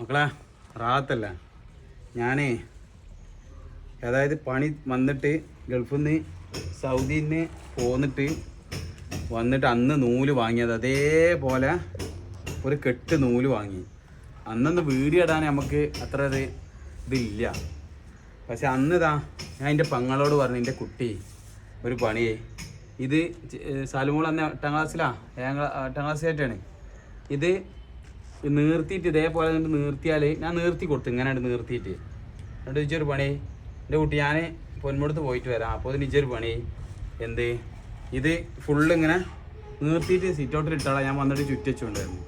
മക്കളെ റാത്തല്ല? ഞാനേ അതായത് പണി വന്നിട്ട് ഗൾഫിൽ നിന്ന് സൗദിയിൽ നിന്ന് പോന്നിട്ട് വന്നിട്ട് അന്ന് നൂൽ വാങ്ങിയത്. അതേപോലെ ഒരു കെട്ട് നൂൽ വാങ്ങി. അന്നൊന്ന് വീഡിയോ ഇടാൻ നമുക്ക് അത്ര ഒരു ഇതില്ല. പക്ഷെ അന്ന് ഇതാ ഞാൻ എന്റെ പങ്ങളോട് പറഞ്ഞു എന്റെ കുട്ടി ഒരു പണിയേ. ഇത് സാലുമോൾ അന്ന് എട്ടാം ക്ലാസ്സിലാ ഏഴാം എട്ടാം ക്ലാസ്സിലായിട്ടാണ് ഇത് നീർത്തിയിട്ട് ഇതേപോലെ എന്നിട്ട് നീർത്തിയാൽ ഞാൻ നീർത്തി കൊടുത്തു ഇങ്ങനെ നീർത്തിയിട്ട്. എന്നിട്ട് ഇച്ചൊരു പണി എന്റെ കുട്ടി ഞാൻ പൊന്മുടത്ത് പോയിട്ട് വരാം. അപ്പോൾ അതിന് ഇച്ചൊരു പണി എന്ത്? ഇത് ഫുള്ള് ഇങ്ങനെ നിർത്തിയിട്ട് സിറ്റൗട്ടിൽ ഇട്ടാളാ. ഞാൻ വന്നിട്ട് ചുറ്റിച്ചുകൊണ്ടായിരുന്നു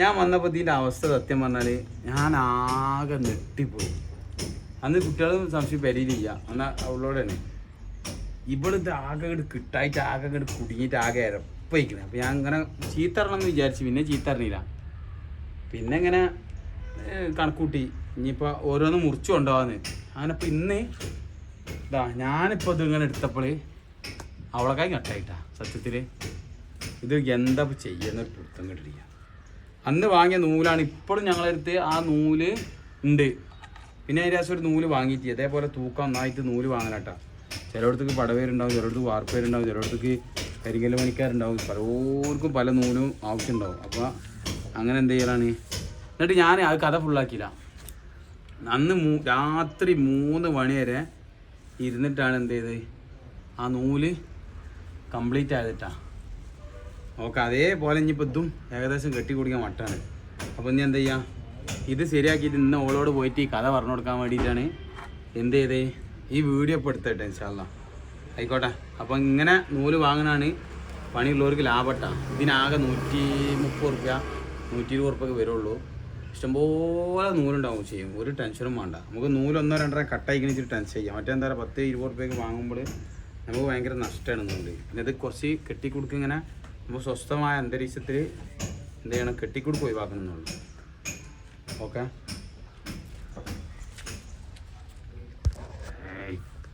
ഞാൻ വന്നപ്പോൾ ഇതിന്റെ അവസ്ഥ സത്യം പറഞ്ഞാൽ ഞാൻ ആകെ നെട്ടിപ്പോയി അന്ന് കുട്ടികളും സംശയം പെരിയിലില്ല എന്നാൽ അവളോട് തന്നെ. ഇവിടുത്തെ ആകെ ഇങ്ങോട്ട് കിട്ടായിട്ട് ആകെ ഇങ്ങോട്ട് കുടുങ്ങിയിട്ട് ആകെ ഇരപ്പയിക്കണം അപ്പം ഞാൻ ഇങ്ങനെ ചീത്തറണം എന്ന് വിചാരിച്ചു പിന്നെ ചീത്തറിഞ്ഞില്ല പിന്നെ ഇങ്ങനെ കണക്കൂട്ടി. ഇനിയിപ്പോൾ ഓരോന്ന് മുറിച്ചു കൊണ്ടുപോകാന്ന്. അങ്ങനെ ഇപ്പം ഇന്ന് ഇതാ ഞാനിപ്പോൾ ഇത് ഇങ്ങനെ എടുത്തപ്പോൾ അവളെക്കായി കട്ടായിട്ടാ സത്യത്തിൽ ഇത് എന്താ ഇപ്പൊ ചെയ്യുന്ന ഒരു പിടുത്തം കണ്ടിരിക്കുക അന്ന് വാങ്ങിയ നൂലാണ് ഇപ്പോഴും ഞങ്ങളെടുത്ത് ആ നൂൽ ഉണ്ട്. പിന്നെ അതിന്റെ ഒരു നൂൽ വാങ്ങിയിട്ട് അതേപോലെ തൂക്കം ഒന്നായിട്ട് നൂൽ വാങ്ങലാട്ടാ. ചിലയിടത്തേക്ക് പടവേരുണ്ടാവും ചിലയിടത്ത് വാർപ്പേരുണ്ടാവും ചിലയിടത്തേക്ക് കരിങ്കല്ല് പണിക്കാരുണ്ടാവും. പലർക്കും പല നൂലും ആവശ്യമുണ്ടാവും. അപ്പോൾ അങ്ങനെ എന്ത് ചെയ്യലാണ്? എന്നിട്ട് ഞാൻ ആ കഥ ഫുള്ളാക്കിയില്ല അന്ന് രാത്രി മൂന്ന് മണി വരെ ഇരുന്നിട്ടാണ് എന്ത് ചെയ്തത്? ആ നൂൽ കംപ്ലീറ്റ് ആയതിട്ടാ. ഓക്കെ അതേപോലെ ഇനിയിപ്പോൾ ഇതും ഏകദേശം കെട്ടി കുടിക്കാൻ മട്ടാണ്. അപ്പോൾ ഇനി എന്താ ചെയ്യുക ഇത് ശരിയാക്കിയിട്ട് ഇന്ന് ഓളോട് പോയിട്ട് ഈ കഥ പറഞ്ഞു കൊടുക്കാൻ വേണ്ടിയിട്ടാണ് എന്ത് ചെയ്തേ ഈ വീഡിയോ ഇപ്പോൾ എടുത്തിട്ടെ ഇൻഷാല്ല ആയിക്കോട്ടെ. അപ്പോൾ ഇങ്ങനെ നൂൽ വാങ്ങാനാണ് പണിയുള്ളവർക്ക് ലാഭട്ടാ. ഇതിനാകെ നൂറ്റി മുപ്പത് റുപ്യ. നൂറ്റി ഇരുപത് ഉറുപ്പൊക്കെ വരുള്ളൂ. ഇഷ്ടംപോലെ നൂലുണ്ടാവും ചെയ്യും. ഒരു ടെൻഷനും വേണ്ട. നമുക്ക് നൂലൊന്നോ രണ്ടര കട്ടായിക്കണ ഇച്ചിരി ടെൻഷൻ ചെയ്യാം മറ്റേ എന്താ പറയുക പത്ത് ഇരുപത് റുപ്യക്ക് വാങ്ങുമ്പോൾ നമുക്ക് ഭയങ്കര നഷ്ടമാണ് നൂൽ. പിന്നെ ഇത് കുറച്ച് കെട്ടിക്കൊടുക്കുക ഇങ്ങനെ നമുക്ക് സ്വസ്ഥമായ അന്തരീക്ഷത്തിൽ എന്ത് ചെയ്യണം? കെട്ടിക്കൊടുക്കുക ഒഴിവാക്കണം എന്നുള്ളൂ ഓക്കെ